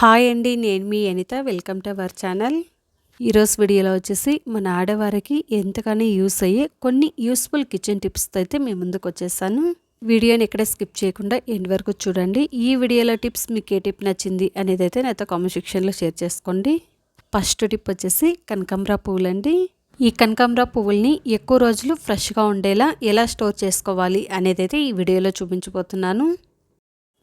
Hi అండి నేను మీ Anitha. Welcome to our channel ఈరోజు వీడియోలో వచ్చేసి మన ఆడవారికి ఎంతగానో యూస్ అయ్యే కొన్ని యూస్ఫుల్ కిచెన్ టిప్స్తో అయితే మేము ముందుకు వచ్చేసాను వీడియోని ఎక్కడ స్కిప్ చేయకుండా ఎండ్ వరకు చూడండి. ఈ వీడియోలో టిప్స్ మీకు ఏ టిప్ నచ్చింది అనేది అయితే నాతో కామెంట్ సెక్షన్లో షేర్ చేసుకోండి. ఫస్ట్ టిప్ వచ్చేసి కనకాంబర పువ్వులండి. ఈ కనకాంబర పువ్వుల్ని ఎక్కువ రోజులు ఫ్రెష్గా ఉండేలా ఎలా స్టోర్ చేసుకోవాలి అనేది అయితే ఈ వీడియోలో చూపించబోతున్నాను.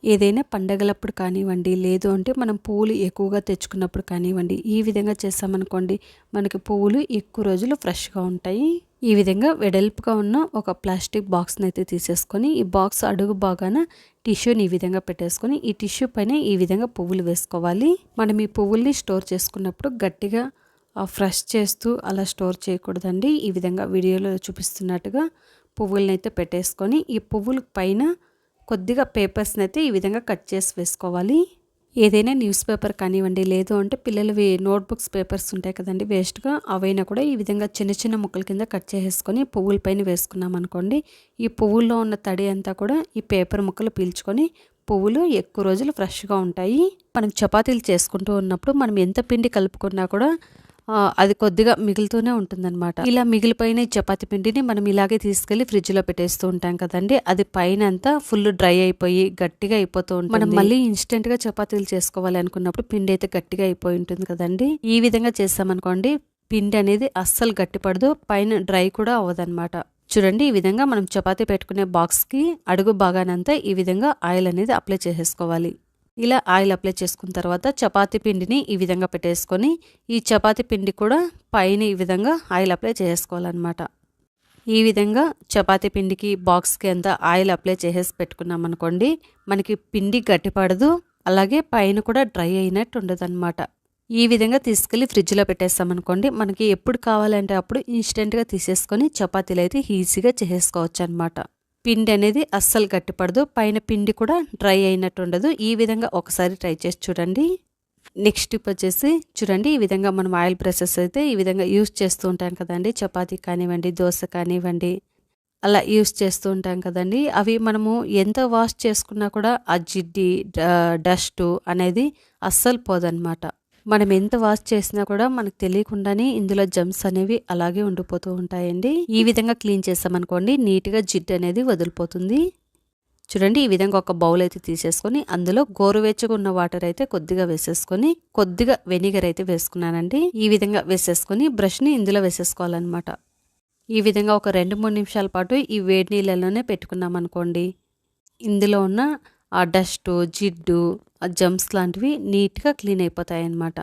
ఏదైనా పండగలప్పుడు కానివ్వండి లేదు అంటే మనం పువ్వులు ఎక్కువగా తెచ్చుకున్నప్పుడు కానివ్వండి ఈ విధంగా చేస్తామనుకోండి మనకి పువ్వులు ఎక్కువ రోజులు ఫ్రెష్గా ఉంటాయి. ఈ విధంగా వెడల్పుగా ఉన్న ఒక ప్లాస్టిక్ బాక్స్ని అయితే తీసేసుకొని ఈ బాక్స్ అడుగు బాగాన టిష్యూని ఈ విధంగా పెట్టేసుకొని ఈ టిష్యూ పైన ఈ విధంగా పువ్వులు వేసుకోవాలి. మనం ఈ పువ్వుల్ని స్టోర్ చేసుకున్నప్పుడు గట్టిగా ఫ్రెష్ చేస్తూ అలా స్టోర్ చేయకూడదండి. ఈ విధంగా వీడియోలో చూపిస్తున్నట్టుగా పువ్వులనైతే అయితే పెట్టేసుకొని ఈ పువ్వుల పైన కొద్దిగా పేపర్స్ని అయితే ఈ విధంగా కట్ చేసి వేసుకోవాలి. ఏదైనా న్యూస్ పేపర్ కానివ్వండి లేదు అంటే పిల్లలవి నోట్బుక్స్ పేపర్స్ ఉంటాయి కదండి వేస్ట్గా అవైనా కూడా ఈ విధంగా చిన్న చిన్న ముక్కల కింద కట్ చేసేసుకొని పువ్వుల పైన వేసుకున్నాం అనుకోండి ఈ పువ్వుల్లో ఉన్న తడి అంతా కూడా ఈ పేపర్ ముక్కలు పీల్చుకొని పువ్వులు ఎక్కువ రోజులు ఫ్రెష్గా ఉంటాయి. మనం చపాతీలు చేసుకుంటూ ఉన్నప్పుడు మనం ఎంత పిండి కలుపుకున్నా కూడా అది కొద్దిగా మిగులుతూనే ఉంటుందన్నమాట. ఇలా మిగిలిపోయిన చపాతి పిండిని మనం ఇలాగే తీసుకెళ్ళి ఫ్రిడ్జ్లో పెట్టేస్తూ ఉంటాం కదండి. అది పైన అంతా ఫుల్ డ్రై అయిపోయి గట్టిగా అయిపోతూ ఉంటుంది. మనం మళ్ళీ ఇన్స్టెంట్గా చపాతీలు చేసుకోవాలి అనుకున్నప్పుడు పిండి అయితే గట్టిగా అయిపోయి ఉంటుంది కదండి. ఈ విధంగా చేస్తామనుకోండి పిండి అనేది అస్సలు గట్టిపడదు పైన డ్రై కూడా అవ్వదన్నమాట. చూడండి ఈ విధంగా మనం చపాతీ పెట్టుకునే బాక్స్కి అడుగు బాగానంతా ఈ విధంగా ఆయిల్ అనేది అప్లై చేసేసుకోవాలి. ఇలా ఆయిల్ అప్లై చేసుకున్న తర్వాత చపాతీ పిండిని ఈ విధంగా పెట్టేసుకొని ఈ చపాతీ పిండి కూడా పైన ఈ విధంగా ఆయిల్ అప్లై చేసుకోవాలన్నమాట. ఈ విధంగా చపాతీ పిండికి బాక్స్కి అంతా ఆయిల్ అప్లై చేసేసి పెట్టుకున్నాం అనుకోండి మనకి పిండి గట్టిపడదు అలాగే పైన కూడా డ్రై అయినట్టు ఉండదన్నమాట. ఈ విధంగా తీసుకెళ్ళి ఫ్రిడ్జ్లో పెట్టేస్తామనుకోండి మనకి ఎప్పుడు కావాలంటే అప్పుడు ఇన్స్టెంట్గా తీసేసుకొని చపాతీలు అయితే ఈజీగా చేసేసుకోవచ్చు అనమాట పిండి అనేది అస్సలు గట్టిపడదు. పైన పిండి కూడా డ్రై అయినట్టు ఉండదు. ఈ విధంగా ఒకసారి ట్రై చేసి చూడండి. నెక్స్ట్ టిప్ వచ్చేసి చూడండి ఈ విధంగా మనం ఆయిల్ ప్రెసెస్ అయితే ఈ విధంగా యూస్ చేస్తూ ఉంటాం కదండి. చపాతీ కానివ్వండి దోశ కానివ్వండి అలా యూస్ చేస్తూ ఉంటాం కదండి. అవి మనము ఎంత వాష్ చేసుకున్నా కూడా ఆ జిడ్డి డస్ట్ అనేది అస్సలు పోదన్నమాట. మనం ఎంత వాష్ చేసినా కూడా మనకు తెలియకుండానే ఇందులో జమ్స్ అనేవి అలాగే ఉండిపోతూ ఉంటాయండి. ఈ విధంగా క్లీన్ చేస్తామనుకోండి నీట్గా జిడ్డు అనేది వదిలిపోతుంది. చూడండి ఈ విధంగా ఒక బౌల్ అయితే తీసేసుకొని అందులో గోరువెచ్చగా ఉన్న వాటర్ అయితే కొద్దిగా వేసేసుకొని కొద్దిగా వెనిగర్ అయితే వేసుకున్నానండి. ఈ విధంగా వేసేసుకొని బ్రష్ని ఇందులో వేసేసుకోవాలన్నమాట. ఈ విధంగా ఒక రెండు మూడు నిమిషాల పాటు ఈ వేడి నీళ్ళలోనే పెట్టుకున్నాం అనుకోండి ఇందులో ఉన్న ఆ డస్ట్ జిడ్డు ఆ జమ్స్ లాంటివి నీట్గా క్లీన్ అయిపోతాయి అన్నమాట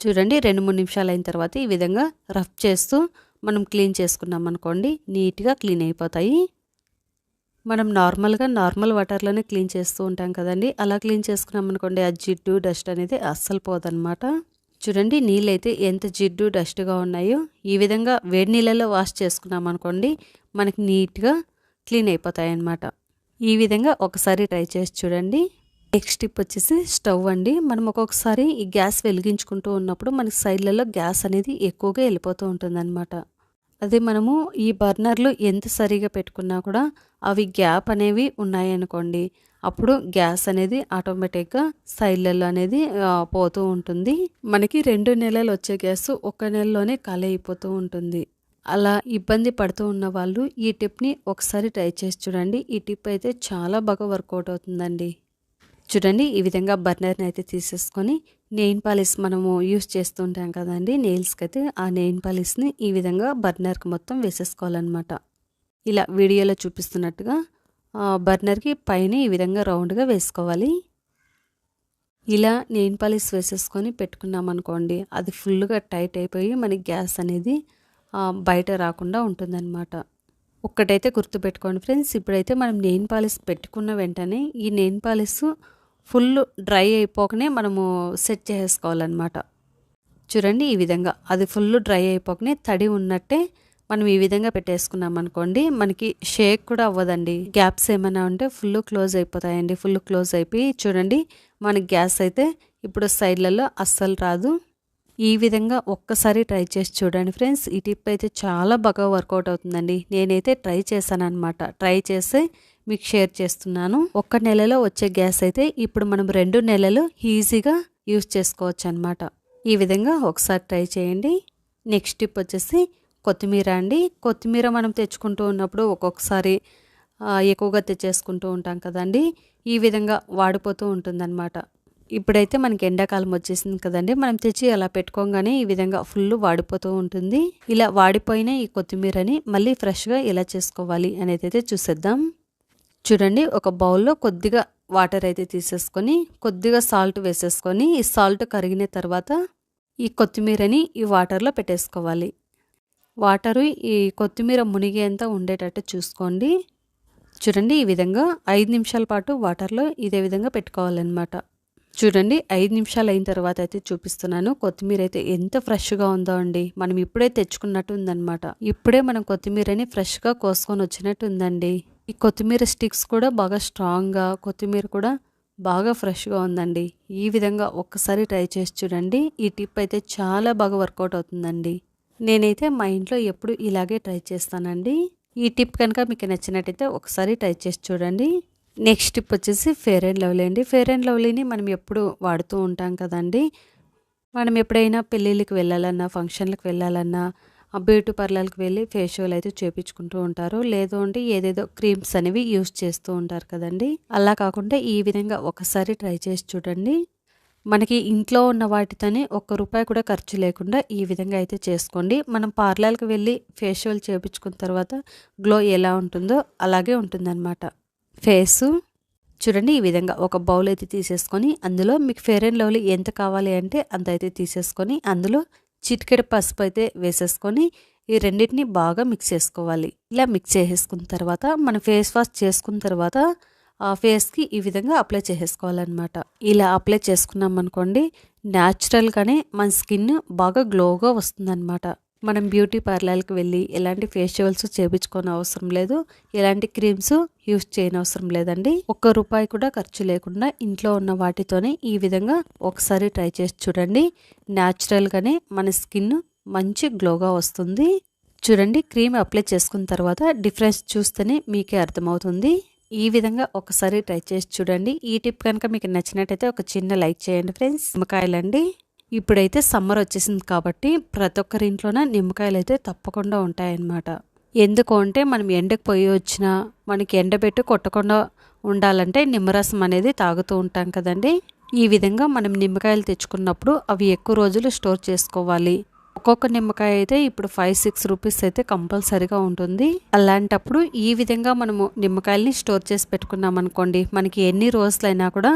చూడండి రెండు మూడు నిమిషాలు అయిన తర్వాత ఈ విధంగా రఫ్ చేస్తూ మనం క్లీన్ చేసుకున్నాం అనుకోండి నీట్గా క్లీన్ అయిపోతాయి. మనం నార్మల్గా నార్మల్ వాటర్లోనే క్లీన్ చేస్తూ ఉంటాం కదండి అలా క్లీన్ చేసుకున్నాం అనుకోండి ఆ జిడ్డు డస్ట్ అనేది అస్సలు పోదన్నమాట. చూడండి నీళ్ళైతే ఎంత జిడ్డు డస్ట్గా ఉన్నాయో ఈ విధంగా వేడి నీళ్ళలో వాష్ చేసుకున్నాం అనుకోండి మనకి నీట్గా క్లీన్ అయిపోతాయి అన్నమాట ఈ విధంగా ఒకసారి ట్రై చేసి చూడండి. నెక్స్ట్ టిప్ వచ్చేసి స్టవ్ అండి. మనం ఒక్కొక్కసారి ఈ గ్యాస్ వెలిగించుకుంటూ ఉన్నప్పుడు మనకి సైడ్లలో గ్యాస్ అనేది ఎక్కువగా వెళ్ళిపోతూ ఉంటుందన్నమాట. అదే మనము ఈ బర్నర్లు ఎంత సరిగా పెట్టుకున్నా కూడా అవి గ్యాప్ అనేవి ఉన్నాయనుకోండి అప్పుడు గ్యాస్ అనేది ఆటోమేటిక్గా సైడ్లలో అనేది పోతూ ఉంటుంది. మనకి రెండు నెలలు వచ్చే గ్యాస్ ఒక నెలలోనే ఖాళీ అయిపోతూ ఉంటుంది. అలా ఇబ్బంది పడుతూ ఉన్న వాళ్ళు ఈ టిప్ని ఒకసారి ట్రై చేసి చూడండి. ఈ టిప్ అయితే చాలా బాగా వర్కౌట్ అవుతుందండి. చూడండి ఈ విధంగా బర్నర్ని అయితే తీసేసుకొని నెయిన్ పాలిస్ మనము యూస్ చేస్తుంటాం కదండి నెయిల్స్కి అయితే ఆ నెయిన్ పాలిస్ని ఈ విధంగా బర్నర్కి మొత్తం వేసేసుకోవాలన్నమాట. ఇలా వీడియోలో చూపిస్తున్నట్టుగా బర్నర్కి పైన ఈ విధంగా రౌండ్గా వేసుకోవాలి. ఇలా నెయిన్ పాలిస్ వేసేసుకొని పెట్టుకున్నాం అనుకోండి అది ఫుల్గా టైట్ అయిపోయి మనకి గ్యాస్ అనేది బయట రాకుండా ఉంటుందన్నమాట. ఒక్కటైతే గుర్తుపెట్టుకోండి ఫ్రెండ్స్ ఇప్పుడైతే మనం నెయిన్ పాలిష్ పెట్టుకున్న వెంటనే ఈ నెయిన్ పాలిష్ ఫుల్ డ్రై అయిపోకనే మనము సెట్ చేసుకోవాలన్నమాట చూడండి ఈ విధంగా అది ఫుల్ డ్రై అయిపోకనే తడి ఉన్నట్టే మనం ఈ విధంగా పెట్టేసుకున్నాం అనుకోండి మనకి షేక్ కూడా అవ్వదండి. గ్యాప్స్ ఏమైనా ఉంటే ఫుల్ క్లోజ్ అయిపోతాయండి ఫుల్ క్లోజ్ అయిపోయి చూడండి మనకి గ్యాస్ అయితే ఇప్పుడు సైడ్లలో అస్సలు రాదు. ఈ విధంగా ఒక్కసారి ట్రై చేసి చూడండి ఫ్రెండ్స్. ఈ టిప్ అయితే చాలా బాగా వర్కౌట్ అవుతుందండి. నేనైతే ట్రై చేశాను అనమాట ట్రై చేసి మీకు షేర్ చేస్తున్నాను. ఒక్క నెలలో వచ్చే గ్యాస్ అయితే ఇప్పుడు మనం రెండు నెలలు ఈజీగా యూజ్ చేసుకోవచ్చు అనమాట ఈ విధంగా ఒకసారి ట్రై చేయండి. నెక్స్ట్ టిప్ వచ్చేసి కొత్తిమీర అండి. కొత్తిమీర మనం తెచ్చుకుంటూ ఉన్నప్పుడు ఒక్కొక్కసారి ఎక్కువగా తెచ్చేసుకుంటూ ఉంటాం కదండి. ఈ విధంగా వాడిపోతూ ఉంటుందన్నమాట. ఇప్పుడైతే మనకి ఎండాకాలం వచ్చేసింది కదండి. మనం తెచ్చి అలా పెట్టుకోగానే ఈ విధంగా ఫుల్ వాడిపోతూ ఉంటుంది. ఇలా వాడిపోయిన ఈ కొత్తిమీరని మళ్ళీ ఫ్రెష్గా ఎలా చేసుకోవాలి అనేది అయితే చూసేద్దాం. చూడండి ఒక బౌల్లో కొద్దిగా వాటర్ అయితే తీసేసుకొని కొద్దిగా సాల్ట్ వేసేసుకొని ఈ సాల్ట్ కరిగిన తర్వాత ఈ కొత్తిమీరని ఈ వాటర్లో పెట్టేసుకోవాలి. వాటరు ఈ కొత్తిమీర మునిగేంత ఉండేటట్టు చూసుకోండి. చూడండి ఈ విధంగా ఐదు నిమిషాల పాటు వాటర్లో ఇదే విధంగా పెట్టుకోవాలన్నమాట. చూడండి ఐదు నిమిషాలు అయిన తర్వాత అయితే చూపిస్తున్నాను. కొత్తిమీర అయితే ఎంత ఫ్రెష్గా ఉందో అండి. మనం ఇప్పుడే తెచ్చుకున్నట్టు ఉందన్నమాట. ఇప్పుడే మనం కొత్తిమీరని ఫ్రెష్గా కోసుకొని వచ్చినట్టు ఉందండి. ఈ కొత్తిమీర స్టిక్స్ కూడా బాగా స్ట్రాంగ్గా కొత్తిమీర కూడా బాగా ఫ్రెష్గా ఉందండి. ఈ విధంగా ఒక్కసారి ట్రై చేసి చూడండి. ఈ టిప్ అయితే చాలా బాగా వర్కౌట్ అవుతుందండి. నేనైతే మా ఇంట్లో ఎప్పుడు ఇలాగే ట్రై చేస్తానండి. ఈ టిప్ కనుక మీకు నచ్చినట్టయితే ఒకసారి ట్రై చేసి చూడండి. నెక్స్ట్ టిప్ వచ్చేసి ఫేర్ అండ్ లవ్లీ అండి. ఫేర్ అండ్ లవ్లీని మనం ఎప్పుడు వాడుతూ ఉంటాం కదండి. మనం ఎప్పుడైనా పెళ్ళిళ్ళకి వెళ్ళాలన్నా ఫంక్షన్లకు వెళ్ళాలన్నా బ్యూటీ పార్లర్కి వెళ్ళి ఫేషియల్ అయితే చేపించుకుంటూ ఉంటారు. లేదు అంటే ఏదేదో క్రీమ్స్ అనేవి యూస్ చేస్తూ ఉంటారు కదండి. అలా కాకుండా ఈ విధంగా ఒకసారి ట్రై చేసి చూడండి. మనకి ఇంట్లో ఉన్న వాటితోనే ఒక్క రూపాయి కూడా ఖర్చు లేకుండా ఈ విధంగా అయితే చేసుకోండి. మనం పార్లర్కి వెళ్ళి ఫేషియల్ చేపించుకున్న తర్వాత గ్లో ఎలా ఉంటుందో అలాగే ఉంటుందన్నమాట. ఫేసు. చూడండి ఈ విధంగా ఒక బౌల్ అయితే తీసేసుకొని అందులో మీకు ఫేర్ అండ్ లవ్లీ ఎంత కావాలి అంటే అంత అయితే తీసేసుకొని అందులో చిటికెడు పసుపు అయితే వేసేసుకొని ఈ రెండింటిని బాగా మిక్స్ చేసుకోవాలి. ఇలా మిక్స్ చేసేసుకున్న తర్వాత మనం ఫేస్ వాష్ చేసుకున్న తర్వాత ఆ ఫేస్కి ఈ విధంగా అప్లై చేసేసుకోవాలన్నమాట ఇలా అప్లై చేసుకున్నాం అనుకోండి న్యాచురల్గానే మన స్కిన్ బాగా గ్లోగా వస్తుందన్నమాట. మనం బ్యూటీ పార్లర్కి వెళ్ళి ఎలాంటి ఫేషియల్స్ చేపించుకోని అవసరం లేదు ఎలాంటి క్రీమ్స్ యూస్ చేయని అవసరం లేదండి. ఒక్క రూపాయి కూడా ఖర్చు లేకుండా ఇంట్లో ఉన్న వాటితోనే ఈ విధంగా ఒకసారి ట్రై చేసి చూడండి. న్యాచురల్గానే మన స్కిన్ మంచి గ్లోగా వస్తుంది. చూడండి క్రీమ్ అప్లై చేసుకున్న తర్వాత డిఫరెన్స్ చూస్తేనే మీకే అర్థమవుతుంది. ఈ విధంగా ఒకసారి ట్రై చేసి చూడండి. ఈ టిప్ కనుక మీకు నచ్చినట్టయితే ఒక చిన్న లైక్ చేయండి ఫ్రెండ్స్. నిమ్మకాయలండి. ఇప్పుడైతే సమ్మర్ వచ్చేసింది కాబట్టి ప్రతి ఒక్కరి ఇంట్లోన నిమ్మకాయలు అయితే తప్పకుండా ఉంటాయన్నమాట. ఎందుకు అంటే మనం ఎండకు పోయి వచ్చినా మనకి ఎండబెట్టి కొట్టకుండా ఉండాలంటే నిమ్మరసం అనేది తాగుతూ ఉంటాం కదండి. ఈ విధంగా మనం నిమ్మకాయలు తెచ్చుకున్నప్పుడు అవి ఎక్కువ రోజులు స్టోర్ చేసుకోవాలి. ఒక్కొక్క నిమ్మకాయ అయితే ఇప్పుడు ఫైవ్ సిక్స్ రూపీస్ అయితే కంపల్సరీగా ఉంటుంది. అలాంటప్పుడు ఈ విధంగా మనము నిమ్మకాయల్ని స్టోర్ చేసి పెట్టుకున్నాం అనుకోండి మనకి ఎన్ని రోజులైనా కూడా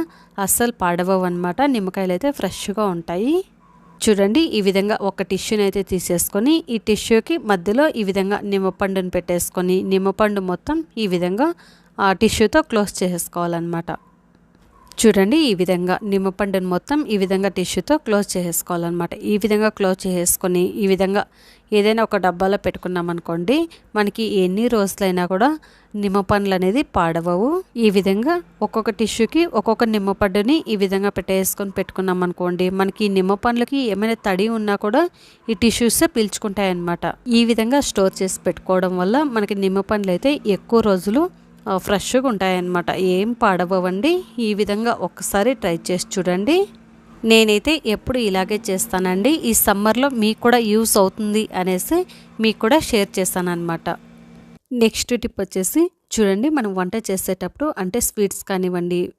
అస్సలు పాడవవు అనమాట నిమ్మకాయలు అయితే ఫ్రెష్గా ఉంటాయి. చూడండి ఈ విధంగా ఒక టిష్యూని అయితే తీసేసుకొని ఈ టిష్యూకి మధ్యలో ఈ విధంగా నిమ్మపండుని పెట్టేసుకొని నిమ్మపండు మొత్తం ఈ విధంగా ఆ టిష్యూతో క్లోజ్ చేసేసుకోవాలన్నమాట. చూడండి ఈ విధంగా నిమ్మపండుని మొత్తం ఈ విధంగా టిష్యూతో క్లోజ్ చేసేసుకోవాలన్నమాట. ఈ విధంగా క్లోజ్ చేసేసుకొని ఈ విధంగా ఏదైనా ఒక డబ్బాలో పెట్టుకున్నాం అనుకోండి మనకి ఎన్ని రోజులైనా కూడా నిమ్మపండ్లు అనేది పాడవవు. ఈ విధంగా ఒక్కొక్క టిష్యూకి ఒక్కొక్క నిమ్మపండుని ఈ విధంగా పెట్టేసుకొని పెట్టుకున్నాం అనుకోండి మనకి ఈ నిమ్మపండ్లకి ఏమైనా తడి ఉన్నా కూడా ఈ టిష్యూస్ పీల్చుకుంటాయన్నమాట. ఈ విధంగా స్టోర్ చేసి పెట్టుకోవడం వల్ల మనకి నిమ్మపండ్లు అయితే ఎక్కువ రోజులు ఫ్రెష్గా ఉంటాయన్నమాట. ఏం పాడవండి ఈ విధంగా ఒక్కసారి ట్రై చేసి చూడండి. నేనైతే ఎప్పుడు ఇలాగే చేస్తానండి. ఈ సమ్మర్లో మీకు కూడా యూస్ అవుతుంది అనేసి మీకు కూడా షేర్ చేస్తాను నెక్స్ట్ టిప్ వచ్చేసి చూడండి మనం వంట చేసేటప్పుడు అంటే స్వీట్స్ కానివ్వండి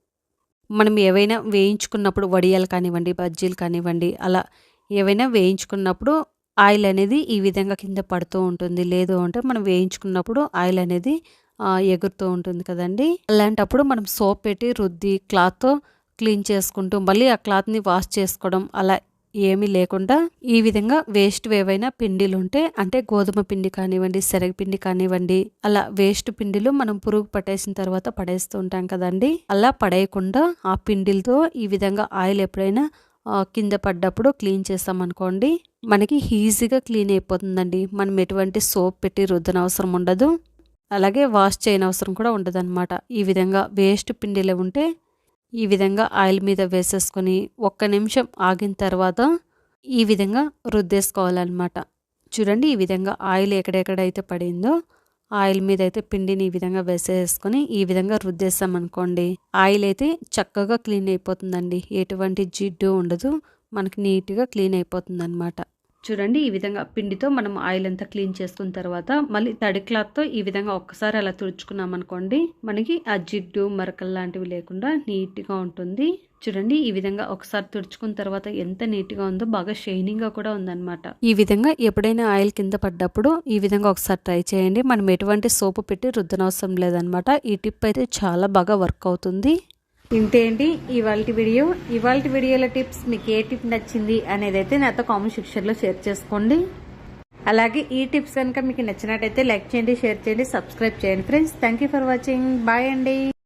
మనం ఏవైనా వేయించుకున్నప్పుడు వడియాలు కానివ్వండి బజ్జీలు కానివ్వండి అలా ఏవైనా వేయించుకున్నప్పుడు ఆయిల్ అనేది ఈ విధంగా కింద పడుతూ ఉంటుంది. లేదు అంటే మనం వేయించుకున్నప్పుడు ఆయిల్ అనేది ఎగురుతూ ఉంటుంది కదండి. అలాంటప్పుడు మనం సోప్ పెట్టి రుద్ది క్లాత్తో క్లీన్ చేసుకుంటూ మళ్ళీ ఆ క్లాత్ని వాష్ చేసుకోవడం అలా ఏమీ లేకుండా ఈ విధంగా వేస్ట్ ఏవైనా పిండిలు ఉంటే అంటే గోధుమ పిండి కానివ్వండి శనగపిండి కానివ్వండి అలా వేస్ట్ పిండిలు మనం పురుగు పట్టేసిన తర్వాత పడేస్తూ ఉంటాం కదండి. అలా పడేయకుండా ఆ పిండిలతో ఈ విధంగా ఆయిల్ ఎప్పుడైనా కింద పడ్డప్పుడు క్లీన్ చేస్తామనుకోండి మనకి ఈజీగా క్లీన్ అయిపోతుందండి. మనం ఎటువంటి సోప్ పెట్టి రుద్దనవసరం ఉండదు. అలాగే వాష్ చేయని అవసరం కూడా ఉండదన్నమాట. ఈ విధంగా వేస్ట్ పిండిలో ఉంటే ఈ విధంగా ఆయిల్ మీద వేసేసుకొని ఒక్క నిమిషం ఆగిన తర్వాత ఈ విధంగా రుద్దేసుకోవాలన్నమాట. చూడండి ఈ విధంగా ఆయిల్ ఎక్కడెక్కడైతే పడిందో ఆయిల్ మీద అయితే పిండిని ఈ విధంగా వేసేసుకొని ఈ విధంగా రుద్దేస్తాం అనుకోండి ఆయిల్ అయితే చక్కగా క్లీన్ అయిపోతుందండి. ఎటువంటి జిడ్డు ఉండదు. మనకి నీట్గా క్లీన్ అయిపోతుంది అనమాట చూడండి ఈ విధంగా పిండితో మనం ఆయిల్ అంతా క్లీన్ చేసుకున్న తర్వాత మళ్ళీ తడి క్లాత్తో ఈ విధంగా ఒక్కసారి అలా తుడుచుకున్నాం అనుకోండి మనకి ఆ జిడ్డు మరకలు లాంటివి లేకుండా నీట్గా ఉంటుంది. చూడండి ఈ విధంగా ఒకసారి తుడుచుకున్న తర్వాత ఎంత నీట్గా ఉందో బాగా షైనింగ్గా కూడా ఉందన్నమాట. ఈ విధంగా ఎప్పుడైనా ఆయిల్ కింద పడ్డప్పుడు ఈ విధంగా ఒకసారి ట్రై చేయండి. మనం ఎటువంటి సోపు పెట్టి రుద్దనవసరం లేదనమాట ఈ టిప్ అయితే చాలా బాగా వర్క్ అవుతుంది. ఇంతేంటి? ఇవాళ వీడియో. ఇవాళ వీడియోల టిప్స్ మీకు ఏ టిప్ నచ్చింది అనేది అయితే నాతో కామెంట్ సెక్షన్లో షేర్ చేసుకోండి. అలాగే ఈ టిప్స్ కనుక మీకు నచ్చినట్టయితే లైక్ చేయండి షేర్ చేయండి సబ్స్క్రైబ్ చేయండి. Friends thank you for watching. Bye అండి.